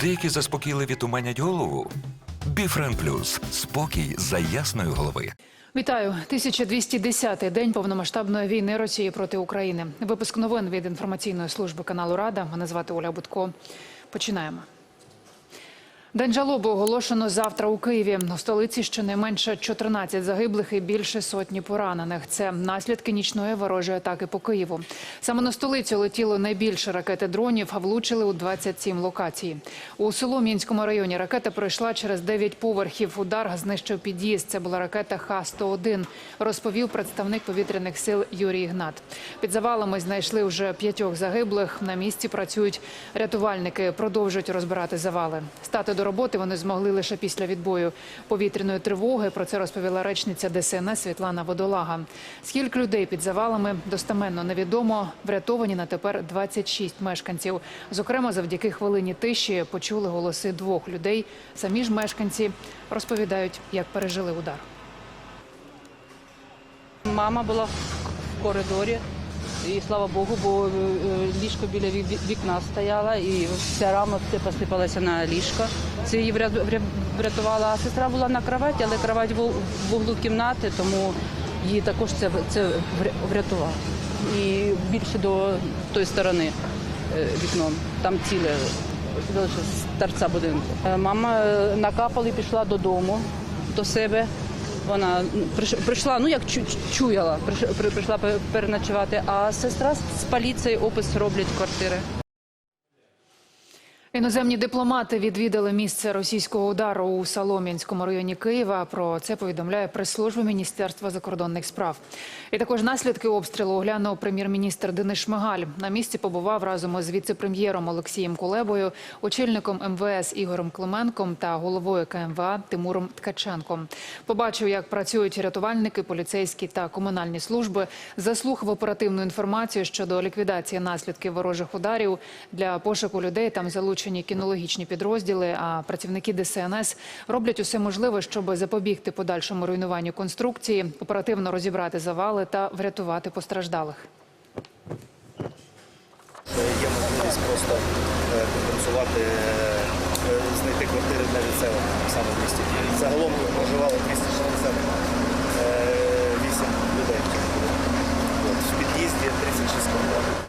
Деякі заспокійливі туманять голову. Біфрен Плюс спокій за ясної голови. Вітаю 1210-й день повномасштабної війни Росії проти України. Випуск новин від інформаційної служби каналу Рада. Мене звати Оля Будко. Починаємо. День жалоби оголошено завтра у Києві. У столиці щонайменше 14 загиблих і більше сотні поранених. Це наслідки нічної ворожої атаки по Києву. Саме на столицю летіло найбільше ракети дронів, а влучили у 27 локацій. У Солом'янському районі ракета пройшла через 9 поверхів. Удар знищив під'їзд. Це була ракета Х-101, розповів представник повітряних сил Юрій Ігнат. Під завалами знайшли вже п'ятьох загиблих. На місці працюють рятувальники, продовжують розбирати завали. Стати до роботи вони змогли лише після відбою повітряної тривоги. Про це розповіла речниця ДСНС Світлана Водолага. Скільки людей під завалами достеменно невідомо. Врятовані на тепер 26 мешканців. Зокрема, завдяки хвилині тиші почули голоси двох людей. Самі ж мешканці розповідають, як пережили удар. Мама була в коридорі, і слава Богу, бо е, е, ліжко біля вікна стояло, і вся рама все посипалася на ліжко. Це її вря- вря- врятувала. А сестра була на кроваті, але кровать в углу кімнати, тому її також це, це врятувало. І більше до тої сторони е, вікном. Там ціле з торця будинку. Е, Мама е, накапала і пішла додому до себе. Вона прийшла, ну як чу- чуяла, прийшла пе- переночувати, а сестра з поліції опис роблять квартири. Іноземні дипломати відвідали місце російського удару у Солом'янському районі Києва. Про це повідомляє прес-служба Міністерства закордонних справ. І також наслідки обстрілу оглянув прем'єр-міністр Денис Шмигаль. На місці побував разом із віце-прем'єром Олексієм Кулебою, очільником МВС Ігорем Клименком та головою КМВА Тимуром Ткаченком. Побачив, як працюють рятувальники, поліцейські та комунальні служби. Заслухав оперативну інформацію щодо ліквідації наслідків ворожих ударів. Для пошуку людей там залучені кінологічні підрозділи. А працівники ДСНС роблять усе можливе, щоб запобігти подальшому руйнуванню конструкції, оперативно розібрати завали та врятувати постраждалих. Є можливість просто е, компенсувати, е, е, знайти квартири для відселення саме в місті. Загалом проживало 268 людей. В під'їзді 36 квартир.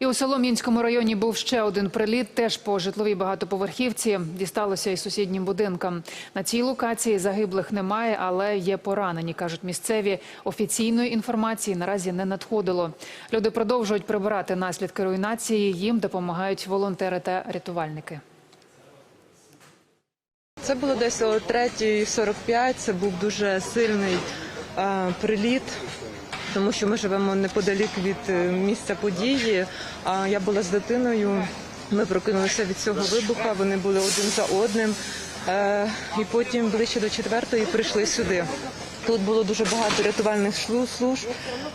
І у Солом'янському районі був ще один приліт, теж по житловій багатоповерхівці. Дісталося і сусіднім будинкам. На цій локації загиблих немає, але є поранені, кажуть місцеві. Офіційної інформації наразі не надходило. Люди продовжують прибирати наслідки руйнації. Їм допомагають волонтери та рятувальники. Це було десь о 3.45, це був дуже сильний приліт, тому що ми живемо неподалік від е, місця події. А я була з дитиною. Ми прокинулися від цього вибуха, вони були один за одним. Е, і потім ближче до четвертої прийшли сюди. Тут було дуже багато рятувальних служб,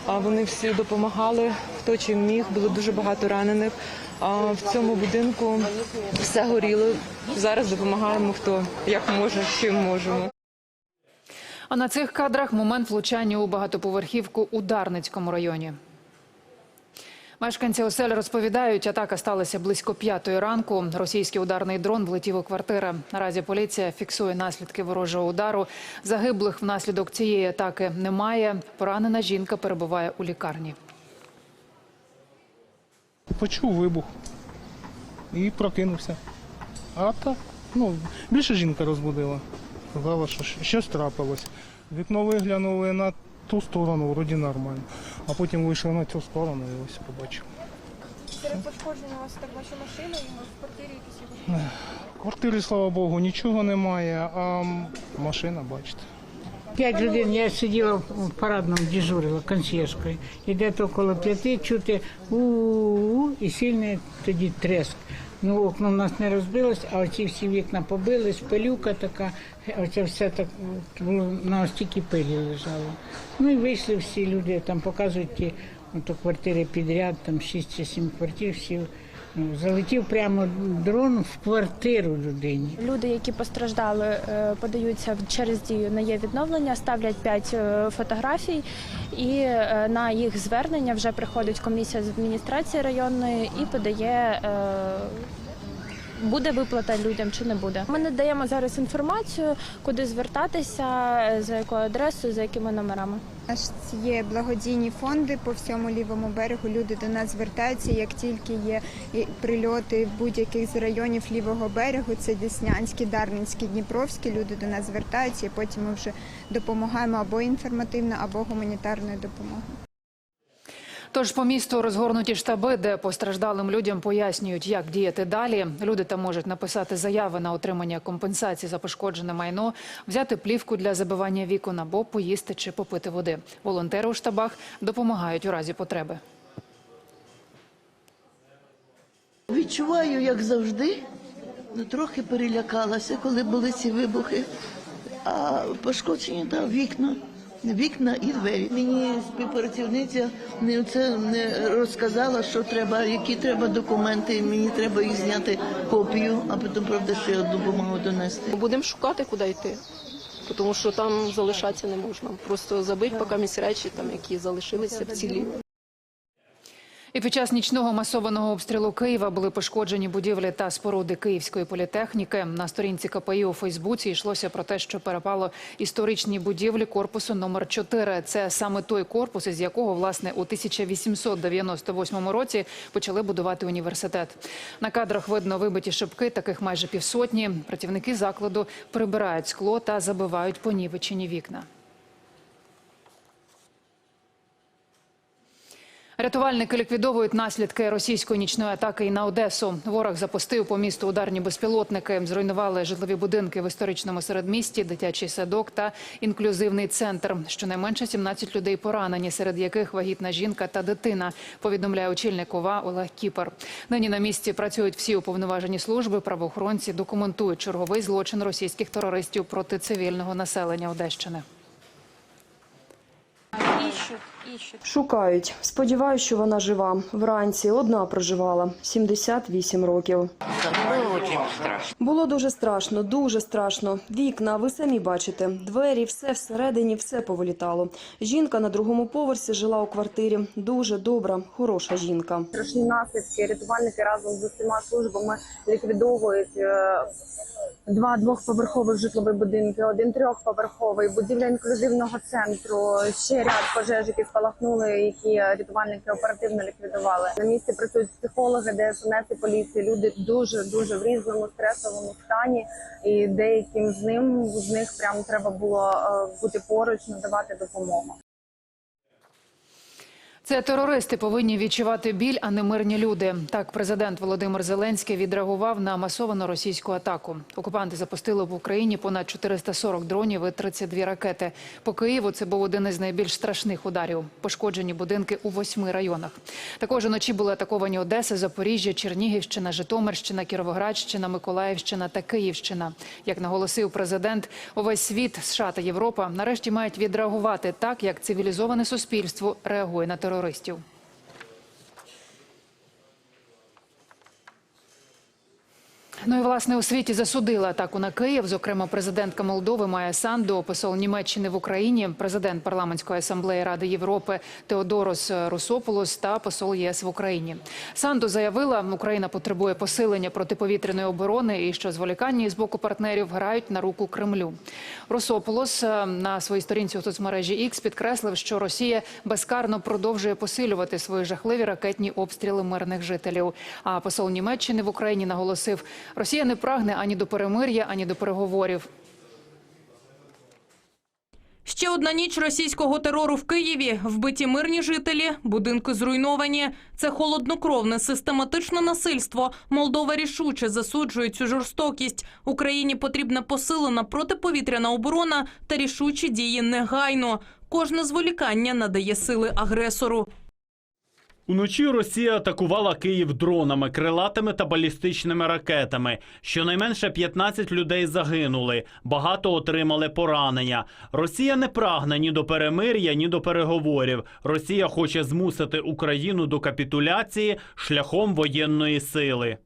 а вони всі допомагали, хто чим міг, було дуже багато ранених. А в цьому будинку все горіло. Зараз допомагаємо хто як може, чим можемо. А на цих кадрах момент влучання у багатоповерхівку у Дарницькому районі. Мешканці осель розповідають, атака сталася близько п'ятої ранку. Російський ударний дрон влетів у квартири. Наразі поліція фіксує наслідки ворожого удару. Загиблих внаслідок цієї атаки немає. Поранена жінка перебуває у лікарні. Почув вибух і прокинувся. А так, ну, більше жінка розбудила. Сказала, що щось трапилось. Вікно виглянули на ту сторону, вроді нормально. А потім вийшли на цю сторону і ось побачив. Серед пошкоджень у вас так ваша машина і в квартирі якісь В квартирі, слава Богу, нічого немає, а машина, бачите. П'ять годин я сиділа в парадному дежурила консьержкою. І десь около п'яти чути у-у-у і сильний тоді треск. Ну, окна у нас не розбилось, а оці всі вікна побились, пилюка така, оце все так було на стільки пилі лежало. Ну і вийшли всі люди, там показують ті квартири підряд, там шість чи сім квартир, всі. Залетів прямо дрон в квартиру людині. люди, які постраждали, е, подаються через дію на є відновлення, ставлять 5 фотографій, і е, на їх звернення вже приходить комісія з адміністрації районної і подає е, буде виплата людям чи не буде. Ми не даємо зараз інформацію, куди звертатися, за якою адресою, за якими номерами. У нас є благодійні фонди по всьому лівому берегу. Люди до нас звертаються. Як тільки є прильоти будь-яких з районів лівого берегу, це Деснянський, Дарницький, Дніпровський. Люди до нас звертаються, і потім ми вже допомагаємо або інформативно, або гуманітарною допомогою. Тож по місту розгорнуті штаби, де постраждалим людям пояснюють, як діяти далі. Люди там можуть написати заяви на отримання компенсації за пошкоджене майно, взяти плівку для забивання вікон або поїсти чи попити води. Волонтери у штабах допомагають у разі потреби. Відчуваю, як завжди, ну, трохи перелякалася, коли були ці вибухи. А пошкоджені да, вікна, вікна і двері. Мені співпрацівниця не це не розказала, що треба, які треба документи. Мені треба їх зняти копію, а потім правда ще одну бумагу донести. Будемо шукати, куди йти, тому що там залишатися не можна. Просто забить поки місць речі, там які залишилися в цілі. І під час нічного масованого обстрілу Києва були пошкоджені будівлі та споруди Київської політехніки. На сторінці КПІ у Фейсбуці йшлося про те, що перепало історичні будівлі корпусу номер 4 Це саме той корпус, із якого власне у 1898 році почали будувати університет. На кадрах видно вибиті шибки, таких майже півсотні. Працівники закладу прибирають скло та забивають понівечені вікна. Рятувальники ліквідовують наслідки російської нічної атаки і на Одесу. Ворог запустив по місту ударні безпілотники, зруйнували житлові будинки в історичному середмісті, дитячий садок та інклюзивний центр. Щонайменше 17 людей поранені, серед яких вагітна жінка та дитина. Повідомляє очільник ОВА Олег Кіпер. Нині на місці працюють всі уповноважені служби. Правоохоронці документують черговий злочин російських терористів проти цивільного населення Одещини. Шукають. Сподіваюсь, що вона жива. Вранці одна проживала 78 років. Було дуже страшно, дуже страшно. Вікна, ви самі бачите. Двері, все всередині, все повилітало. Жінка на другому поверсі жила у квартирі. Дуже добра, хороша жінка. Страшні наслідки. Рятувальники разом з усіма службами ліквідовують е, два двохповерхових житлових будинки, один трьохповерховий, будівля інклюзивного центру, ще ряд пожеж, які спалахнули, які рятувальники оперативно ліквідували. На місці працюють психологи, ДСНС і поліції. Люди дуже дуже в різному стресовому стані, і деяким з ним з них прямо треба було е, бути поруч, надавати допомогу. Це терористи повинні відчувати біль, а не мирні люди. Так, президент Володимир Зеленський відреагував на масовану російську атаку. Окупанти запустили в Україні понад 440 дронів і 32 ракети. По Києву це був один із найбільш страшних ударів. Пошкоджені будинки у восьми районах. Також уночі були атаковані Одеса, Запоріжжя, Чернігівщина, Житомирщина, Кіровоградщина, Миколаївщина та Київщина. Як наголосив президент, увесь світ, США та Європа нарешті мають відреагувати так, як цивілізоване суспільство реагує на терористів. Ну і власне у світі засудила атаку на Київ. Зокрема, президентка Молдови Майя Санду, посол Німеччини в Україні, президент парламентської асамблеї Ради Європи Теодорос Русополос та посол ЄС в Україні. Санду заявила, Україна потребує посилення протиповітряної оборони і що зволікання з боку партнерів грають на руку Кремлю. Русополос е, на своїй сторінці у соцмережі X підкреслив, що Росія безкарно продовжує посилювати свої жахливі ракетні обстріли мирних жителів. А посол Німеччини в Україні наголосив, Росія не прагне ані до перемир'я, ані до переговорів. Ще одна ніч російського терору в Києві. Вбиті мирні жителі, будинки зруйновані. Це холоднокровне систематичне насильство. Молдова рішуче засуджує цю жорстокість. Україні потрібна посилена протиповітряна оборона та рішучі дії негайно. Кожне зволікання надає сили агресору. Уночі Росія атакувала Київ дронами, крилатими та балістичними ракетами. Щонайменше 15 людей загинули, багато отримали поранення. Росія не прагне ні до перемир'я, ні до переговорів. Росія хоче змусити Україну до капітуляції шляхом воєнної сили.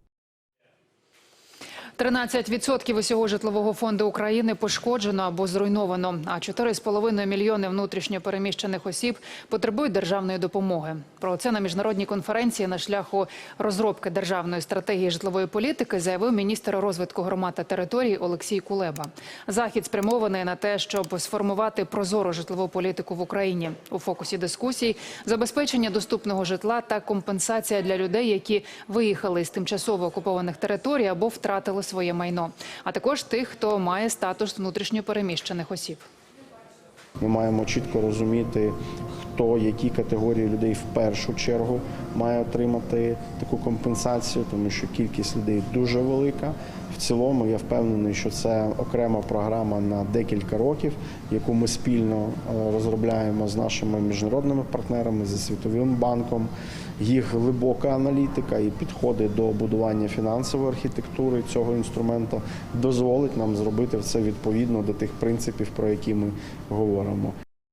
13% усього житлового фонду України пошкоджено або зруйновано, а 4,5 мільйони внутрішньо переміщених осіб потребують державної допомоги. Про це на міжнародній конференції на шляху розробки державної стратегії житлової політики заявив міністр розвитку громад та територій Олексій Кулеба. Захід спрямований на те, щоб сформувати прозору житлову політику в Україні. У фокусі дискусій забезпечення доступного житла та компенсація для людей, які виїхали з тимчасово окупованих територій або втратили своє майно, а також тих, хто має статус внутрішньо переміщених осіб. Ми маємо чітко розуміти, хто які категорії людей в першу чергу має отримати таку компенсацію, тому що кількість людей дуже велика. Цілому я впевнений, що це окрема програма на декілька років, яку ми спільно е, розробляємо з нашими міжнародними партнерами, зі світовим банком. Їх глибока аналітика і підходи до будування фінансової архітектури цього інструменту дозволить нам зробити це відповідно до тих принципів, про які ми говоримо.